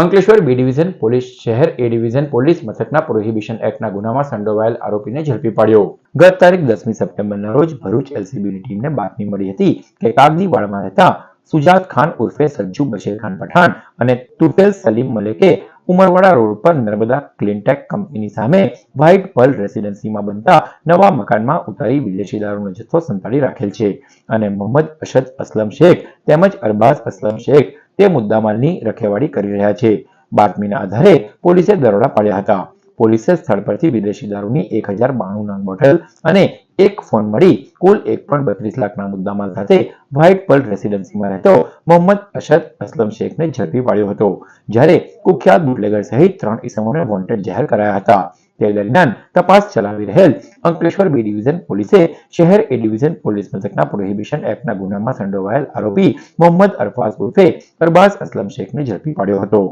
અંકલેશ્વર બી division police શહેર, A division police મથકના prohibition એક્ટના ગુનામાં સંડોવાયેલ આરોપીને ઝડપી પાડ્યો. ગત તારીખ દસમી સપ્ટેમ્બરના રોજ ભરૂચ એલસીબીની ટીમને બાતમી મળી હતી કે કાગદીવાડમાં રહેતા સુજાત ખાન ઉર્ફે સજ્જુ બશીર પઠાણ અને તુફેલ સલીમ મલેકે ઉમરવાડા રોડ પર નર્મદા ક્લીનટેક કંપનીની સામે વ્હાઇટ પર્લ રેસિડેન્સીમાં બનતા નવા મકાનમાં ઉતારી વિદેશી દારૂનો જથ્થો સંતાડી રાખેલ છે અને મોહમ્મદ અશદ અસલમ શેખ તેમજ અરબાઝ અસલમ શેખ તે મુદ્દામાલની રખેવાળી કરી રહ્યા છે. બાતમીના આધારે પોલીસે દરોડા પાડ્યા હતા. પોલીસે સ્થળ પરથી વિદેશી દારૂની એક હજાર બાણું નંગ બોટલ અને એક ફોન મળી કુલ એક પોઈન્ટ બત્રીસ લાખના મુદ્દામાલ સાથે વ્હાઇટ પર્લ રેસિડેન્સીમાં રહેતો મોહમ્મદ અશદ અસલમ શેખને ઝડપી પાડ્યો હતો. જ્યારે કુખ્યાત બુટલેગર સહિત ત્રણ ઇસમોને વોન્ટેડ જાહેર કરાયા હતા. દરમિયાન તપાસ ચલાવી રહેલ અંકલેશ્વર બી ડિવિઝન પોલીસે શહેર એ ડિવિઝન પોલીસ મથકના પ્રોહિબિશન એક્ટના ગુનામાં સંડોવાયેલ આરોપી મોહમ્મદ અરફાઝ ઉર્ફે અરબાઝ અસલમ શેખને ઝડપી પાડ્યો હતો